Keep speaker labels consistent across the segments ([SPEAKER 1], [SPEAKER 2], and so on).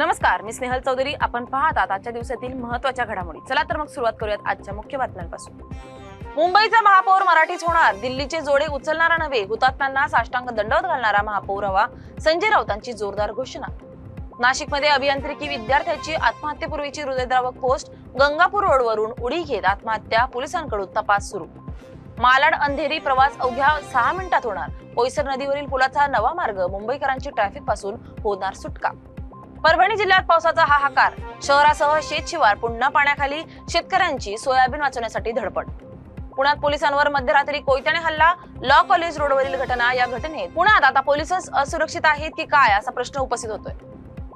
[SPEAKER 1] नमस्कार मी स्नेहल चौधरी. आपण पाहतात आजच्या दिवसातील महत्त्वाच्या घडामोडी. चला तर मग सुरुवात करूयात आजच्या मुख्य बातम्यांपासून. मुंबईचा महापौर मराठीच होणार. दिल्लीचे जोडे उचलणारा नव्हे हुतात्म्यांना साष्टांग दंडवत घालणारा महापौर हवा संजय राऊतांची जोरदार घोषणा. नाशिकमध्ये अभियांत्रिकी विद्यार्थ्याची आत्महत्येपूर्वीची हृदयद्रावक पोस्ट गंगापूर रोडवरून उडी घेत आत्महत्या पोलिसांकडून तपास सुरू. मालाड अंधेरी प्रवास अवघ्या सहा मिनिटात होणार. ओयसर नदीवरील पुलाचा नवा मार्ग मुंबईकरांची ट्रॅफिकपासून होणार सुटका. परभणी जिल्ह्यात पावसाचा हाहाकार शहरासह शेतशिवार पुन्हा पाण्याखाली शेतकऱ्यांची सोयाबीन वाचवण्यासाठी धडपड. पुण्यात पोलिसांवर मध्यरात्री कोयत्याने हल्ला लॉ कॉलेज रोडवरील घटना या घटनेत पुण्यात आता पोलिसच असुरक्षित आहेत की काय असा प्रश्न उपस्थित होतोय.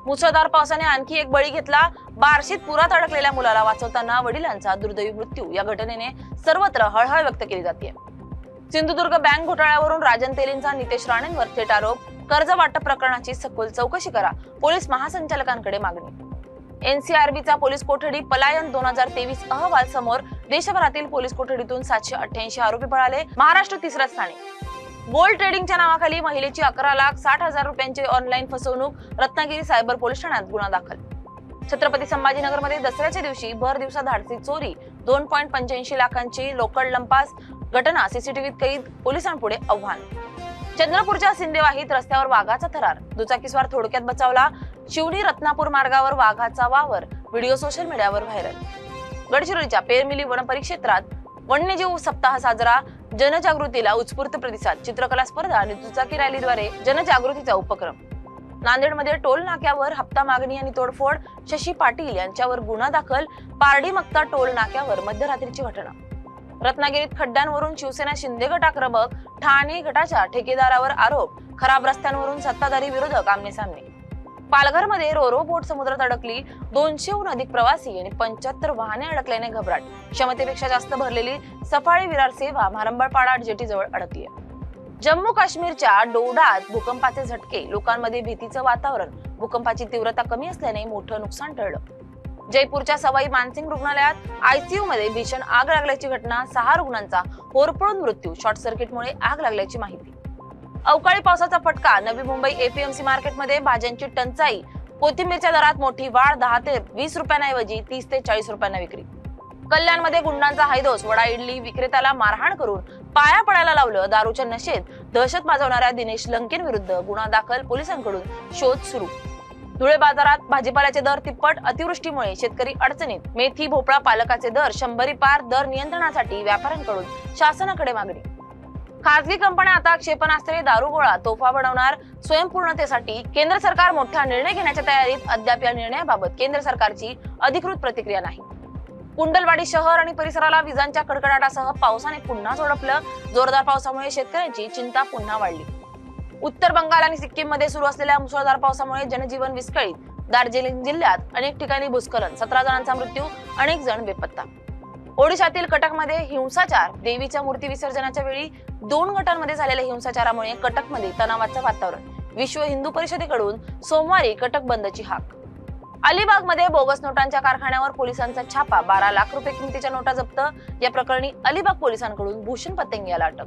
[SPEAKER 1] मुसळधार पावसाने आणखी एक बळी घेतला बार्शीत पुरात अडकलेल्या मुलाला वाचवताना वडिलांचा दुर्दैवी मृत्यू. या घटनेने सर्वत्र हळहळ व्यक्त केली जाते सिंधुदुर्ग बँक घोटाळ्यावरून राजन तेलींचा नितेश राणेंवर थेट आरोप. कर्ज वाटप प्रकरणाची सखोल चौकशी करा. पोलीस महासंचालकांकडे मागणी. एनसीआरबीचा पोलीस कोठडी पलायन दोन हजार तेवीस अहवाल समोर देशभरातील पोलीस कोठडीतून सातशे अठ्ठ्याऐंशी आरोपी पळाले. महाराष्ट्र तिसऱ्या स्थानी गोल्ड ट्रेडिंगच्या नावाखाली महिलेची अकरा लाख साठ हजार रुपयांची ऑनलाईन फसवणूक रत्नागिरी सायबर पोलीस ठाण्यात गुन्हा दाखल. छत्रपती संभाजीनगरमध्ये दसऱ्याच्या दिवशी भर दिवसा धाडसी चोरी दोन पॉईंट पंच्याऐंशी लाखांची लोकल लंपास घटना सीसीटीव्हीत कैद पोलिसांपुढे आव्हान. चंद्रपूरच्या सिंदेवाहीत रस्त्यावर वाघाचा थरार. दुचाकीस्वार थोडक्यात बचावला. शिवडी रत्नापूर मार्गावर वाघाचा वावर. व्हिडिओ सोशल मीडियावर व्हायरल. गडचिरोलीच्या पेरमिली वनपरिक्षेत्रात वन्यजीव सप्ताह साजरा. जनजागृतीला उत्स्फूर्त प्रतिसाद. चित्रकला स्पर्धा आणि दुचाकी रॅलीद्वारे जनजागृतीचा उपक्रम. नांदेडमध्ये टोल नाक्यावर हप्ता मागणी आणि तोडफोड. शशी पाटील यांच्यावर गुन्हा दाखल. पारडी मक्ता टोल नाक्यावर मध्यरात्रीची घटना. रत्नागिरीत खड्ड्यांवरून शिवसेना शिंदे गट आक्रमक ठाणे गटाच्या ठेकेदारावर आरोप खराब रस्त्यांवरून सत्ताधारी विरोधक आमने सामने पालघरमध्ये रोरो बोट समुद्रात अडकली दोनशेहून अधिक प्रवासी आणि पंच्याहत्तर वाहने अडकल्याने घबराट. क्षमतेपेक्षा जास्त भरलेली सफाळी विरार सेवा मारंबळपाडा जेटी जवळ अडकली. जम्मू काश्मीरच्या डोडात भूकंपाचे झटके लोकांमध्ये भीतीचं वातावरण. भूकंपाची तीव्रता कमी असल्याने मोठं नुकसान टळलं. जयपूरच्या सवाई मानसिंग रुग्णालयात आयसीयू मध्ये भीषण आग लागल्याची घटना सहा रुग्णांचा होरपळून मृत्यू शॉर्ट सर्किटमुळे आग लागल्याची माहिती. अवकाळी पावसाचा फटका नवी मुंबई एपीएमसी मार्केटमध्ये भाज्यांची टंचाई कोथिंबीरच्या दरात मोठी वाढ दहा ते वीस रुपयांऐवजी तीस ते चाळीस रुपयांना विक्री. कल्याणमध्ये गुंडांचा हायदोस वडा इडली विक्रेत्याला मारहाण करून पाया पडायला लावलं दारूच्या नशेत दहशत माजवणाऱ्या दिनेश लंकेन विरुद्ध गुन्हा दाखल पोलिसांकडून शोध सुरू. धुळे बाजारात भाजीपाल्याचे दर तिप्पट अतिवृष्टीमुळे शेतकरी अडचणीत. मेथी भोपळा पालकाचे दर शंभरी पार दर नियंत्रणासाठी व्यापाऱ्यांकडून शासनाकडे मागणी. खासगी कंपन्या आता क्षेपणास्त्रे दारुगोळा तोफा बनवणार स्वयंपूर्णतेसाठी केंद्र सरकार मोठा निर्णय घेण्याच्या तयारीत अद्याप या निर्णयाबाबत केंद्र सरकारची अधिकृत प्रतिक्रिया नाही. कुंडलवाडी शहर आणि परिसराला विजांच्या कडकडाटासह पावसाने पुन्हा झोडपलं. जोरदार पावसामुळे शेतकऱ्यांची चिंता पुन्हा वाढली. उत्तर बंगाल आणि सिक्कीममध्ये सुरू असलेल्या मुसळधार पावसामुळे जनजीवन विस्कळीत. दार्जिलिंग जिल्ह्यात अनेक ठिकाणी भूस्खलन सतरा जणांचा मृत्यू अनेक जण बेपत्ता. ओडिशातील कटकमध्ये हिंसाचार देवीच्या मूर्ती विसर्जनाच्या वेळी दोन गटांमध्ये झालेल्या हिंसाचारामुळे कटकमध्ये तणावाचं वातावरण. विश्व हिंदू परिषदेकडून सोमवारी कटक बंदची हाक. अलिबागमध्ये बोगस नोटांच्या कारखान्यावर पोलिसांचा छापा बारा लाख रुपये किमतीच्या नोटा जप्त. या प्रकरणी अलिबाग पोलिसांकडून भूषण पतंग याला अटक.